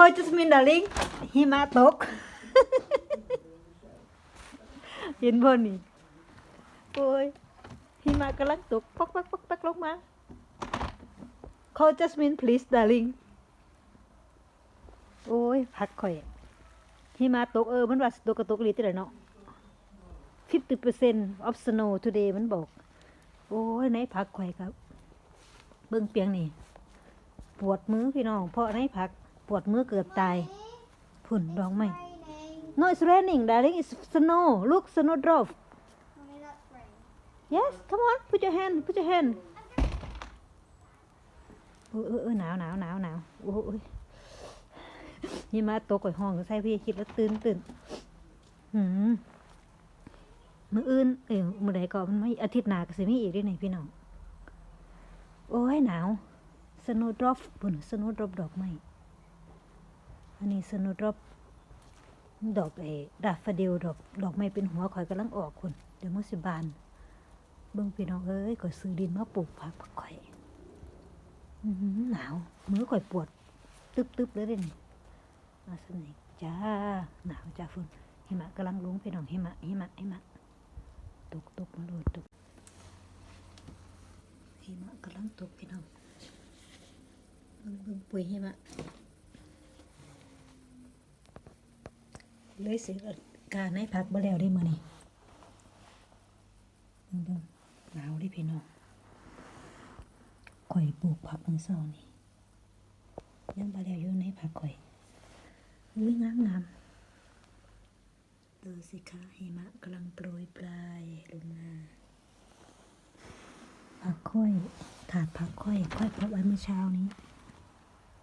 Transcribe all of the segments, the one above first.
คอยจัสมินดาริงหิมะตกเห็นบ่นี่โอ้ยหิมะกำลังตกปอกปักปอกปักลงมา call Jasmine please darling โอ้ย พักข่อยหิมะตกเออ มันว่าตกกระตกหลีติล่ะเนาะ50% of snow today มันบอก โอ้ยในพักข่อยครับ เบิ่งเปียงนี่ ปวดมือพี่น้อง เพราะในพัก ปวดมือเกือบตายพุ่นดองไหม No it's raining darling it's snow look snow drop yes come on put your hand put your hand เออเออหนาวหนาวหนาวหนาวโอ้ยนี่มาตกก่อยห้องใส่พี่คิดแล้วตื่นตื่นหืมมืออื่นเอ้ยมือใดก็มันไม่อาทิตย์หนาก็สิมีอีกด้วยนี่พี่น้อง โอ้ยหนาว snow drop ปุ่น snow drop ดอกไม้ อันนี้ snow drop ดอกเอดาฟเดลดอกดอกไม้เป็นหัวข่อยกำลังออกคุณเดี๋ยวมือสิบานเบิ่งพี่น้องเอ้ยข่อยซื้อดินมาปลูกผักข่อยหนาวมือข่อยปวด ตึบๆเลยเด้นี่มาสนิทจ้าหนาวจ้าฝุ่นหิมะกำลังลุงพี่น้องหิมะหิมะหิมะตกตกมาโลดตกหิมะกำลังตกพี่น้องเบิ่งเบิ่งปุ๋ยหิมะ เลยสิการให้พักบ่แล้วได้มื้อนี้เบิ่งหนาวดิพี่น้องข่อยปลูกผักมื้อเช้านี่ยังบ่แล้วอยู่ในผักข่อยอุ้ยงามงามดูสิคะหิมะกำลังโปรยปลายลงมาผักข่อยถาดผักข่อยข่อยพับไว้เมื่อเช้านี้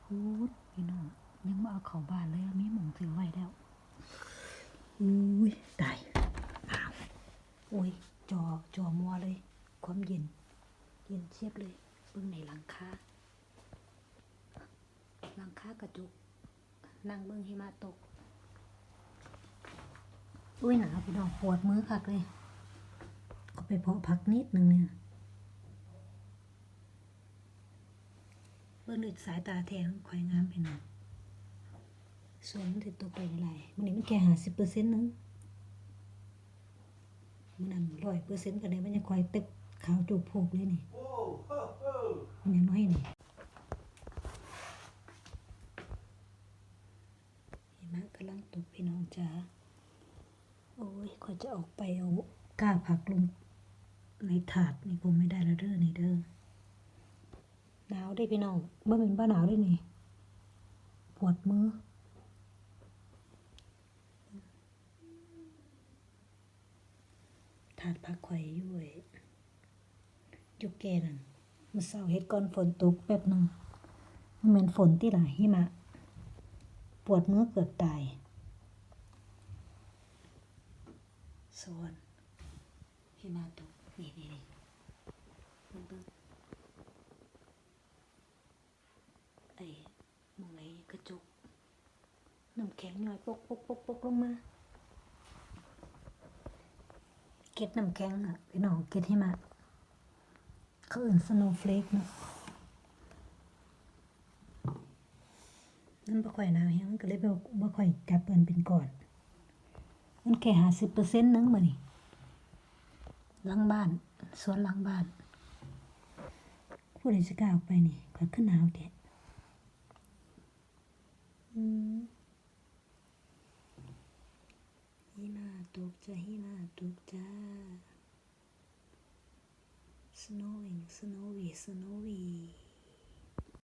พูดพี่น้องยังมาเอาเข้าบ้านเลยมีหมองถือไว้แล้ว อุ้ยตายอ้าวโอ้ยจอจอมัวเลย ความเย็น เย็นเชียบเลยเบิ่งในหลังคาหลังคากระจุกนั่งเบิ่งหิมะตก อุ้ยหนาวพี่น้องปวดมือคักเลย ก็ไปเพาะผักนิดหนึ่งเนี่ยเบิ่งด้วยสายตาแทงข่อยงามพี่น้อง ส่วนมันจะตกไปเท่าไรมันนี้มันแค่หาสิบเปอร์เซ็นต์นึงมันอันร้อยเปอร์เซ็นต์กันเลยมันยังคอยตึกขาวจูบโผกเลยนี่มันยังน้อยนี่เห็นไหมกำลังตกพี่น้องจ๋าโอ้ยคอยจะออกไปเอาก้าผักลงในถาดนี่คงไม่ได้ล้วเด้อนี่เด้อหนาวได้พี่น้องเมื่อเป็นบ้าหนาวได้นี่ปวดมือ ถาดพักข่อยอยู่เว้ยยู่แกนั่นมื้อเช้าเฮ็ดก่อนฝนตกแป๊บหนึงมันเหมือนฝนที่หล่ะหิมะ ปวดมือเกือบตายสวนหิมะตกนี่นี่นี่เบิ่งเบิ่งไอ้มองไหนกระจกน้ำแข็งย่อยปกปกปกปกลงมา เก็ดน้ำแข็งอะพี่น้องเก็ดหิมะเขาอื่นสโนว์เฟลกเนาะนั่นบ่ค่อยหนาวแฮงมันก็เลยบ่บ่ค่อยจับเปิ้นเป็นก่อน มันแค่ห้าสิบเปอร์เซ็นต์นึงมื้อนี่หลังบ้าน สวนหลังบ้าน ผู้ใดสิกล้าออกไปนี่ก็ขึ้นหนาวแท้อืม Dubdahina Dubda. Snowing, snowy, snowy.